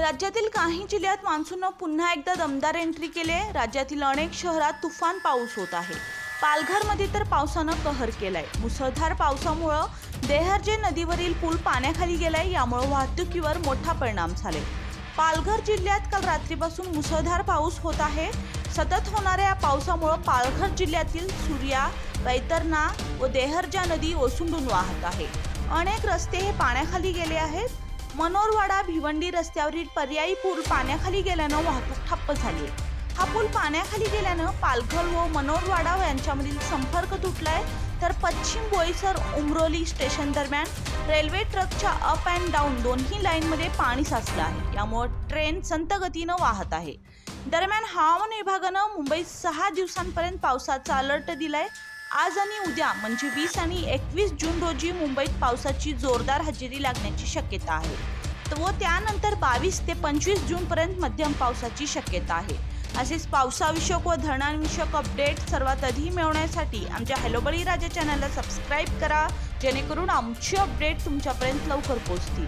राज्यातील काही जिल्ह्यात मान्सूननं पुन्हा एकदा दमदार एंट्री केली आहे. राज्यातील अनेक शहरात तुफान पाऊस होत आहे. पालघरमध्ये तर पावसानं कहर केलाय. मुसळधार पावसामुळं देहरजे नदीवरील पूल पाण्याखाली गेलाय यामुळे वाहतुकीवर मोठा परिणाम झाले पालघर जिल्ह्यात काल रात्रीपासून मुसळधार पाऊस होत आहे. सतत होणाऱ्या या पावसामुळं पालघर जिल्ह्यातील सूर्या वैतरणा व देहरजा नदी ओसंडून वाहत आहे. अनेक रस्ते हे पाण्याखाली गेले आहेत. मनोरवाडा भिवंडी रस्त्यावरील पर्यायी पूल पाण्याखाली गेल्यानं वाहतूक ठप्प झाली. आहे हा पूल पाण्याखाली गेल्यानं पालघर व मनोरवाडा यांच्यामधील संपर्क तुटलाय. तर पश्चिम बोईसर उमरोली स्टेशन दरम्यान रेल्वे ट्रकच्या अप अँड डाऊन दोन्ही लाईनमध्ये पाणी साचलं आहे. यामुळे ट्रेन संत गतीनं वाहत आहे. दरम्यान हवामान विभागानं मुंबईत सहा दिवसांपर्यंत पावसाचा अलर्ट दिलाय. आज आणि उद्या म्हणजे वीस आणि एकवीस जून रोजी मुंबईत पावसाची जोरदार हजेरी लागण्याची शक्यता आहे. व त्यानंतर बावीस ते पंचवीस जूनपर्यंत मध्यम पावसाची शक्यता आहे. असेच पावसाविषयक व धरणांविषयक अपडेट सर्वात आधी मिळवण्यासाठी आमच्या हॅलोबळी राजा चॅनलला सबस्क्राईब करा. जेणेकरून आमची अपडेट तुमच्यापर्यंत लवकर पोहोचतील.